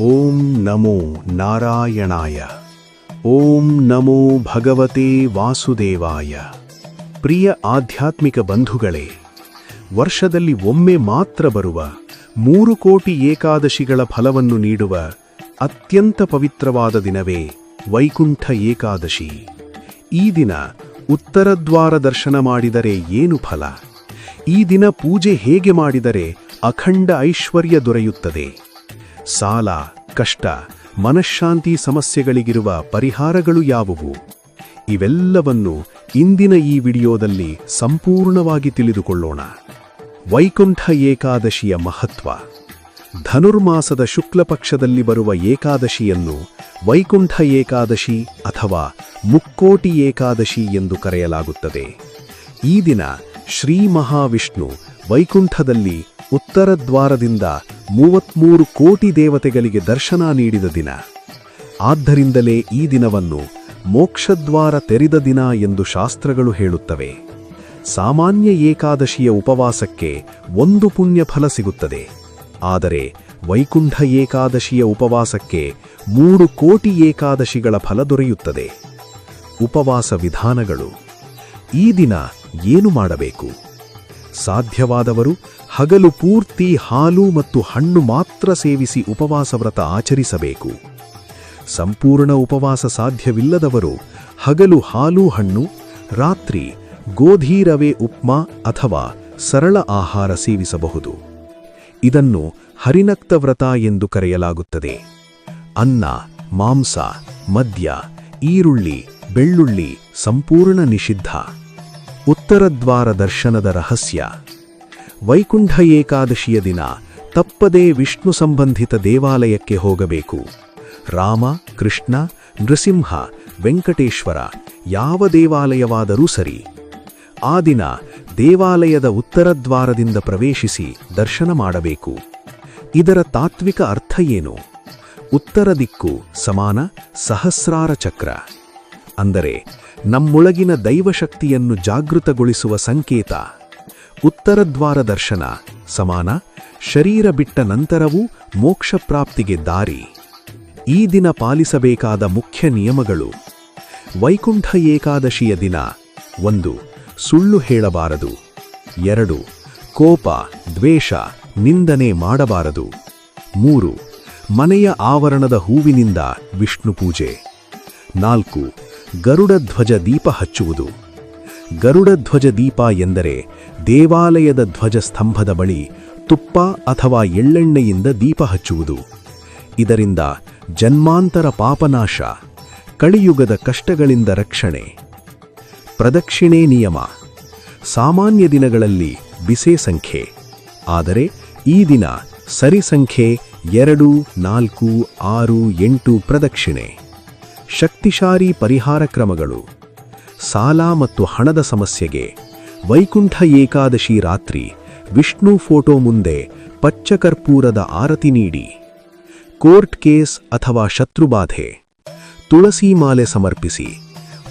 ಓಂ ನಮೋ ನಾರಾಯಣಾಯ. ಓಂ ನಮೋ ಭಗವತೆ ವಾಸುದೇವಾಯ. ಪ್ರಿಯ ಆಧ್ಯಾತ್ಮಿಕ ಬಂಧುಗಳೇ, ವರ್ಷದಲ್ಲಿ ಒಮ್ಮೆ ಮಾತ್ರ ಬರುವ ಮೂರು ಕೋಟಿ ಏಕಾದಶಿಗಳ ಫಲವನ್ನು ನೀಡುವ ಅತ್ಯಂತ ಪವಿತ್ರವಾದ ದಿನವೇ ವೈಕುಂಠ ಏಕಾದಶಿ. ಈ ದಿನ ಉತ್ತರದ್ವಾರ ದರ್ಶನ ಮಾಡಿದರೆ ಏನು ಫಲ? ಈ ದಿನ ಪೂಜೆ ಹೇಗೆ ಮಾಡಿದರೆ ಅಖಂಡ ಐಶ್ವರ್ಯ ದೊರೆಯುತ್ತದೆ? ಸಾಲ, ಕಷ್ಟ, ಮನಃಶಾಂತಿ ಸಮಸ್ಯೆಗಳಿಗಿರುವ ಪರಿಹಾರಗಳು ಯಾವುವು? ಇವೆಲ್ಲವನ್ನು ಇಂದಿನ ಈ ವಿಡಿಯೋದಲ್ಲಿ ಸಂಪೂರ್ಣವಾಗಿ ತಿಳಿದುಕೊಳ್ಳೋಣ. ವೈಕುಂಠ ಏಕಾದಶಿಯ ಮಹತ್ವ. ಧನುರ್ಮಾಸದ ಶುಕ್ಲ ಪಕ್ಷದಲ್ಲಿ ಬರುವ ಏಕಾದಶಿಯನ್ನು ವೈಕುಂಠ ಏಕಾದಶಿ ಅಥವಾ ಮುಕ್ಕೋಟಿ ಏಕಾದಶಿ ಎಂದು ಕರೆಯಲಾಗುತ್ತದೆ. ಈ ದಿನ ಶ್ರೀ ಮಹಾವಿಷ್ಣು ವೈಕುಂಠದಲ್ಲಿ ಉತ್ತರ ದ್ವಾರದಿಂದ ಮೂವತ್ಮೂರು ಕೋಟಿ ದೇವತೆಗಳಿಗೆ ದರ್ಶನ ನೀಡಿದ ದಿನ. ಆದ್ದರಿಂದಲೇ ಈ ದಿನವನ್ನು ಮೋಕ್ಷದ್ವಾರ ತೆರೆದ ದಿನ ಎಂದು ಶಾಸ್ತ್ರಗಳು ಹೇಳುತ್ತವೆ. ಸಾಮಾನ್ಯ ಏಕಾದಶಿಯ ಉಪವಾಸಕ್ಕೆ ಒಂದು ಪುಣ್ಯ ಫಲ ಸಿಗುತ್ತದೆ. ಆದರೆ ವೈಕುಂಠ ಏಕಾದಶಿಯ ಉಪವಾಸಕ್ಕೆ ಮೂರು ಕೋಟಿ ಏಕಾದಶಿಗಳ ಫಲ ದೊರೆಯುತ್ತದೆ. ಉಪವಾಸ ವಿಧಾನಗಳು. ಈ ದಿನ ಏನು ಮಾಡಬೇಕು? ಸಾಧ್ಯವಾದವರು ಹಗಲು ಪೂರ್ತಿ ಹಾಲು ಮತ್ತು ಹಣ್ಣು ಮಾತ್ರ ಸೇವಿಸಿ ಉಪವಾಸ ವ್ರತ ಆಚರಿಸಬೇಕು. ಸಂಪೂರ್ಣ ಉಪವಾಸ ಸಾಧ್ಯವಿಲ್ಲದವರು ಹಗಲು ಹಾಲು ಹಣ್ಣು, ರಾತ್ರಿ ಗೋಧಿ ರವೆ ಉಪ್ಮಾ ಅಥವಾ ಸರಳ ಆಹಾರ ಸೇವಿಸಬಹುದು. ಇದನ್ನು ಹರಿನಕ್ತ ವ್ರತ ಎಂದು ಕರೆಯಲಾಗುತ್ತದೆ. ಅನ್ನ, ಮಾಂಸ, ಮದ್ಯ, ಈರುಳ್ಳಿ, ಬೆಳ್ಳುಳ್ಳಿ ಸಂಪೂರ್ಣ ನಿಷಿದ್ಧ. ಉತ್ತರದ್ವಾರ ದರ್ಶನದ ರಹಸ್ಯ. ವೈಕುಂಠ ಏಕಾದಶಿಯ ದಿನ ತಪ್ಪದೇ ವಿಷ್ಣು ಸಂಬಂಧಿತ ದೇವಾಲಯಕ್ಕೆ ಹೋಗಬೇಕು. ರಾಮ, ಕೃಷ್ಣ, ನೃಸಿಂಹ, ವೆಂಕಟೇಶ್ವರ ಯಾವ ದೇವಾಲಯವಾದರೂ ಸರಿ. ಆ ದಿನ ದೇವಾಲಯದ ಉತ್ತರದ್ವಾರದಿಂದ ಪ್ರವೇಶಿಸಿ ದರ್ಶನ ಮಾಡಬೇಕು. ಇದರ ತಾತ್ವಿಕ ಅರ್ಥ ಏನು? ಉತ್ತರ ದಿಕ್ಕು ಸಮಾನ ಸಹಸ್ರಾರ ಚಕ್ರ. ಅಂದರೆ ನಮ್ಮೊಳಗಿನ ದೈವಶಕ್ತಿಯನ್ನು ಜಾಗೃತಗೊಳಿಸುವ ಸಂಕೇತ. ಉತ್ತರದ್ವಾರ ದರ್ಶನ, ಸಮಾನ, ಶರೀರ ಬಿಟ್ಟ ನಂತರವೂ ಮೋಕ್ಷ ಪ್ರಾಪ್ತಿಗೆ ದಾರಿ. ಈ ದಿನ ಪಾಲಿಸಬೇಕಾದ ಮುಖ್ಯ ನಿಯಮಗಳು. ವೈಕುಂಠ ಏಕಾದಶಿಯ ದಿನ, ಒಂದು, ಸುಳ್ಳು ಹೇಳಬಾರದು. ಎರಡು, ಕೋಪ, ದ್ವೇಷ, ನಿಂದನೆ ಮಾಡಬಾರದು. ಮೂರು, ಮನೆಯ ಆವರಣದ ಹೂವಿನಿಂದ ವಿಷ್ಣು ಪೂಜೆ. ನಾಲ್ಕು ಗರುಡಧ್ವಜ ದೀಪ ಹಚ್ಚುವುದು. ಗರುಡಧ್ವಜ ದೀಪ ಎಂದರೆ ದೇವಾಲಯದ ಧ್ವಜ ಸ್ತಂಭದ ಬಳಿ ತುಪ್ಪ ಅಥವಾ ಎಳ್ಳೆಣ್ಣೆಯಿಂದ ದೀಪ ಹಚ್ಚುವುದು. ಇದರಿಂದ ಜನ್ಮಾಂತರ ಪಾಪನಾಶ ಕಳಿಯುಗದ ಕಷ್ಟಗಳಿಂದ ರಕ್ಷಣೆ. ಪ್ರದಕ್ಷಿಣೆ ನಿಯಮ. ಸಾಮಾನ್ಯ ದಿನಗಳಲ್ಲಿ ಬಿಸೆ ಸಂಖ್ಯೆ. ಆದರೆ ಈ ದಿನ ಸರಿಸಂಖ್ಯೆ ಎರಡು, ನಾಲ್ಕು, ಆರು, ಎಂಟು ಪ್ರದಕ್ಷಿಣೆ. ಶಕ್ತಿಶಾಲಿ ಪರಿಹಾರ ಕ್ರಮಗಳು. ಸಾಲ ಮತ್ತು ಹಣದ ಸಮಸ್ಯೆಗೆ ವೈಕುಂಠ ಏಕಾದಶಿ ರಾತ್ರಿ ವಿಷ್ಣು ಫೋಟೋ ಮುಂದೆ ಪಚ್ಚಕರ್ಪೂರದ ಆರತಿ ನೀಡಿ. ಕೋರ್ಟ್ ಕೇಸ್ ಅಥವಾ ಶತ್ರುಬಾಧೆ. ತುಳಸಿ ಮಾಲೆ ಸಮರ್ಪಿಸಿ.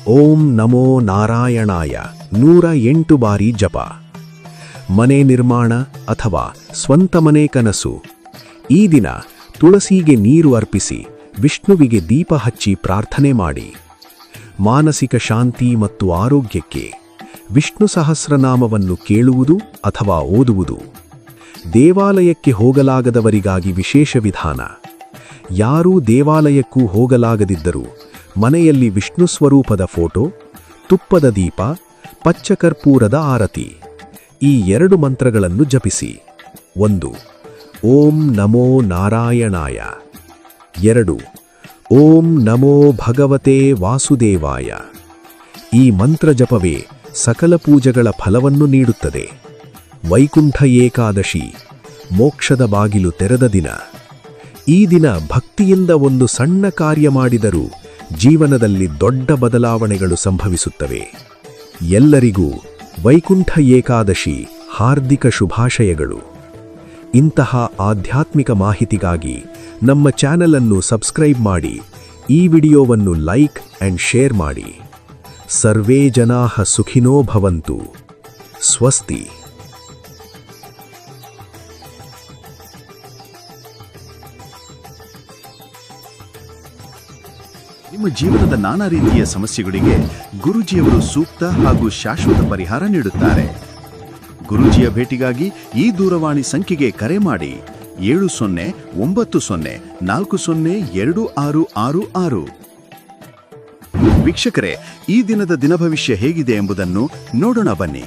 ಓಂ ನಮೋ ನಾರಾಯಣಾಯ ನೂರ ಎಂಟು ಬಾರಿ ಜಪ. ಮನೆ ನಿರ್ಮಾಣ ಅಥವಾ ಸ್ವಂತ ಮನೆ ಕನಸು. ಈ ದಿನ ತುಳಸಿಗೆ ನೀರು ಅರ್ಪಿಸಿ ವಿಷ್ಣುವಿಗೆ ದೀಪ ಹಚ್ಚಿ ಪ್ರಾರ್ಥನೆ ಮಾಡಿ. ಮಾನಸಿಕ ಶಾಂತಿ ಮತ್ತು ಆರೋಗ್ಯಕ್ಕೆ ವಿಷ್ಣು ಸಹಸ್ರನಾಮವನ್ನು ಕೇಳುವುದು ಅಥವಾ ಓದುವುದು. ದೇವಾಲಯಕ್ಕೆ ಹೋಗಲಾಗದವರಿಗಾಗಿ ವಿಶೇಷ ವಿಧಾನ. ಯಾರೂ ದೇವಾಲಯಕ್ಕೂ ಹೋಗಲಾಗದಿದ್ದರೂ ಮನೆಯಲ್ಲಿ ವಿಷ್ಣು ಸ್ವರೂಪದ ಫೋಟೋ, ತುಪ್ಪದ ದೀಪ, ಪಚ್ಚಕರ್ಪೂರದ ಆರತಿ. ಈ ಎರಡು ಮಂತ್ರಗಳನ್ನು ಜಪಿಸಿ. ಒಂದು, ಓಂ ನಮೋ ನಾರಾಯಣಾಯ. ಎರಡು. ಓಂ ನಮೋ ಭಗವತೆ ವಾಸುದೇವಾಯ. ಈ ಮಂತ್ರ ಜಪವೇ ಸಕಲ ಪೂಜೆಗಳ ಫಲವನ್ನು ನೀಡುತ್ತದೆ. ವೈಕುಂಠ ಏಕಾದಶಿ, ಮೋಕ್ಷದ ಬಾಗಿಲು ತೆರೆದ ದಿನ. ಈ ದಿನ ಭಕ್ತಿಯಿಂದ ಒಂದು ಸಣ್ಣ ಕಾರ್ಯ ಮಾಡಿದರೂ ಜೀವನದಲ್ಲಿ ದೊಡ್ಡ ಬದಲಾವಣೆಗಳು ಸಂಭವಿಸುತ್ತವೆ. ಎಲ್ಲರಿಗೂ ವೈಕುಂಠ ಏಕಾದಶಿ ಹಾರ್ದಿಕ ಶುಭಾಶಯಗಳು. ಇಂತಹ ಆಧ್ಯಾತ್ಮಿಕ ಮಾಹಿತಿಗಾಗಿ ನಮ್ಮ ಚಾನೆಲ್ ಅನ್ನು ಸಬ್ಸ್ಕ್ರೈಬ್ ಮಾಡಿ, ಈ ವಿಡಿಯೋವನ್ನು ಲೈಕ್ ಅಂಡ್ ಶೇರ್ ಮಾಡಿ. ಸರ್ವೇ ಜನಾಹ ಸುಖಿನೋ ಭವಂತು. ಸ್ವಸ್ತಿ. ನಿಮ್ಮ ಜೀವನದ ನಾನಾ ರೀತಿಯ ಸಮಸ್ಯೆಗಳಿಗೆ ಗುರುಜಿಯವರು ಸೂಕ್ತ ಹಾಗೂ ಶಾಶ್ವತ ಪರಿಹಾರ ನೀಡುತ್ತಾರೆ. ಗುರುಜಿಯ ಭೇಟಿಗಾಗಿ ಈ ದೂರವಾಣಿ ಸಂಖ್ಯೆಗೆ ಕರೆ ಮಾಡಿ. ಏಳು ಸೊನ್ನೆ, ಒಂಬತ್ತು ಸೊನ್ನೆ, ನಾಲ್ಕು ಸೊನ್ನೆ, ಎರಡು ಆರು ಆರು ಆರು. ವೀಕ್ಷಕರೇ, ಈ ದಿನದ ದಿನಭವಿಷ್ಯ ಹೇಗಿದೆ ಎಂಬುದನ್ನು ನೋಡೋಣ ಬನ್ನಿ.